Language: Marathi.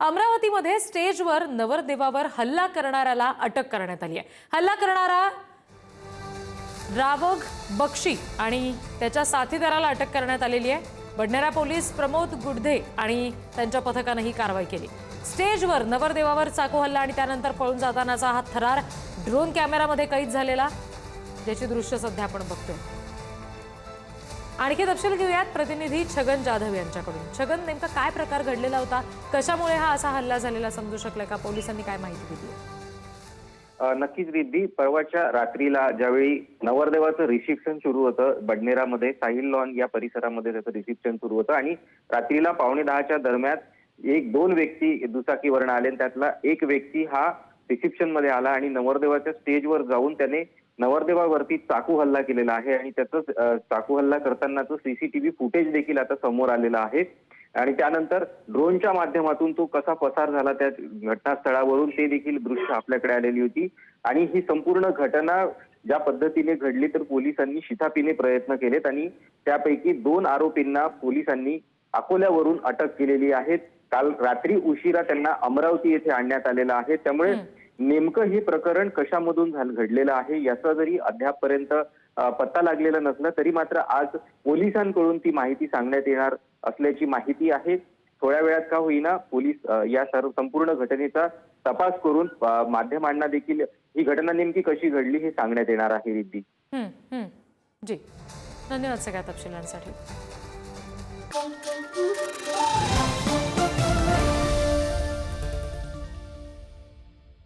अमरावतीमध्ये स्टेजवर नवरदेवावर हल्ला करणाऱ्याला अटक करण्यात आली आहे. हल्ला करणारा रावग बक्षी आणि त्याच्या साथीदाराला अटक करण्यात आलेली आहे. बडनेरा पोलीस प्रमोद गुडधे आणि त्यांच्या पथकानं ही कारवाई केली. स्टेजवर नवरदेवावर चाकू हल्ला आणि त्यानंतर पळून जातानाचा हा थरार ड्रोन कॅमेरामध्ये कैद झालेला ज्याची दृश्य सध्या आपण बघतोय. आणखी तपशील घेऊयात. प्रतिनिधी छगन जाधव यांच्याकडून. छगन नेमका काय प्रकार घडलेला होता? कशामुळे हा असा हल्ला झालेला समजू शकला का? पोलिसांनी काय माहिती दिली? नक्कीच रिद्धी परवाच्या रात्रीला ज्यावेळी नवरदेवाचं रिसेप्शन सुरू होतं बडनेरामध्ये साहिल लॉन या परिसरामध्ये त्याचं रिसेप्शन सुरू होतं आणि रात्रीला पावणे दहाच्या दरम्यान एक दोन व्यक्ती दुचाकीवरनं आले आणि त्यातला एक व्यक्ती हा रिसेप्शनमध्ये आला आणि नवरदेवाच्या स्टेजवर जाऊन त्याने नवरदेवावरती चाकू हल्ला केलेला आहे आणि त्याचं चाकू हल्ला करतानाचं सीसीटीव्ही फुटेज देखील आता समोर आलेलं आहे. आणि त्यानंतर ड्रोनच्या माध्यमातून तो कसा पसार झाला त्या घटनास्थळावरून ते देखील दृश्य आपल्याकडे आलेली होती. आणि ही संपूर्ण घटना ज्या पद्धतीने घडली तर पोलिसांनी शिथापीने प्रयत्न केलेत आणि त्यापैकी दोन आरोपींना पोलिसांनी अकोल्यावरून अटक केलेली आहे. काल रात्री उशिरा त्यांना अमरावती येथे आणण्यात आलेलं आहे. त्यामुळे नेमकं हे प्रकरण कशामधून झालं घडलेलं आहे याचा जरी अद्यापपर्यंत पत्ता लागलेला नसला तरी मात्र आज पोलिसांकडून ती माहिती सांगण्यात येणार असल्याची माहिती आहे. थोड्या वेळात का होईना पोलीस या सर्व संपूर्ण घटनेचा तपास करून माध्यमांना देखील ही घटना नेमकी कशी घडली हे सांगण्यात येणार आहे रिद्धी. जी. धन्यवाद सगळ्या तपशिलांसाठी.